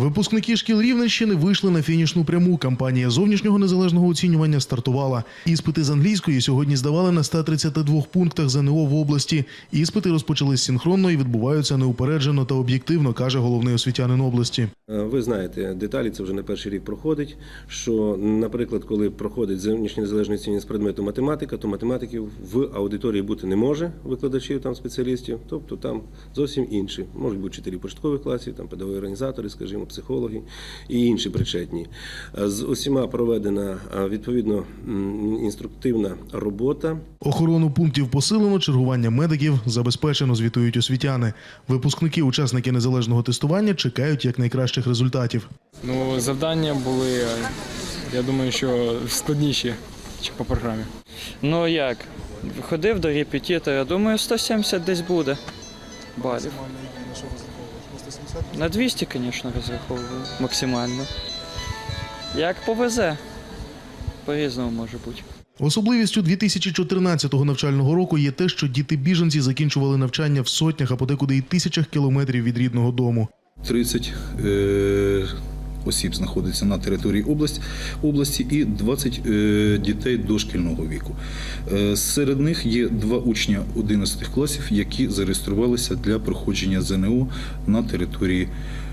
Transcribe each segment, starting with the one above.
Випускники шкіл Рівненщини вийшли на фінішну пряму. Кампанія зовнішнього незалежного оцінювання стартувала. Іспити з англійської сьогодні здавали на 132 пунктах ЗНО в області. Іспити розпочались синхронно і відбуваються неупереджено та об'єктивно, каже головний освітянин області. Е, Ви знаєте, деталі це вже не перший рік проходить. Що, наприклад, коли проходить зовнішнє незалежне оцінювання з предмету математика, то математиків в аудиторії бути не може, викладачів там спеціалістів. Тобто там зовсім інші. Можуть бути вчителі початкових класів, там педагоги організатори, скажімо, психологи і інші причетні. Е, З усіма проведена е, відповідно інструктивна робота. Охорону пунктів посилено, чергування медиків забезпечено, звітують освітяни. Випускники, учасники незалежного тестування чекають якнайкращих результатів. Ну, завдання були, е, я думаю, що складніші, ніж по програмі. Ну як? Ходив до репетитора, думаю, 170 десь буде балів. На 200, звісно, розраховую максимально. Як повезе. По-різному може бути. Особливістю 2014 навчального року є те, що діти-біженці закінчували навчання в сотнях, а подекуди і тисячах кілометрів від рідного дому. 30 е, осіб знаходиться на території області, області і 20 е, дітей дошкільного віку. Е, серед них є два учня 11 класів, які зареєструвалися для проходження ЗНО на території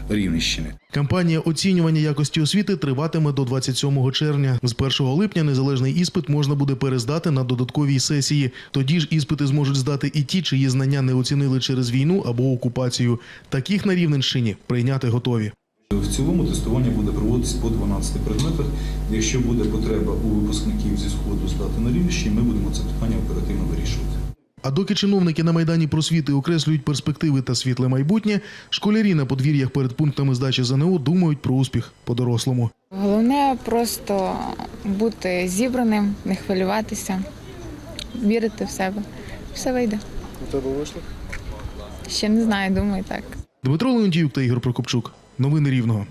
Рівненщини. Кампанія оцінювання якості освіти триватиме до 27 червня. З 1 липня незалежний іспит можна буде перездати на додатковій сесії. Тоді ж іспити зможуть здати і ті, чиї знання не оцінили через війну або окупацію. Таких на Рівненщині прийняти готові. В цілому тестування буде проводитися по 12 предметах. Якщо буде потреба у випускників зі сходу здати на Рівненщині, ми будемо це питання оперативно вирішувати. А доки чиновники на майдані просвіти окреслюють перспективи та світле майбутнє, школярі на подвір'ях перед пунктами здачі ЗНО думають про успіх по-дорослому. Головне просто бути зібраним, не хвилюватися, вірити в себе. Все вийде. У тебе вийшло? Ще не знаю, думаю так. Дмитро Леонтіюк та Ігор Прокопчук. Новини Рівного.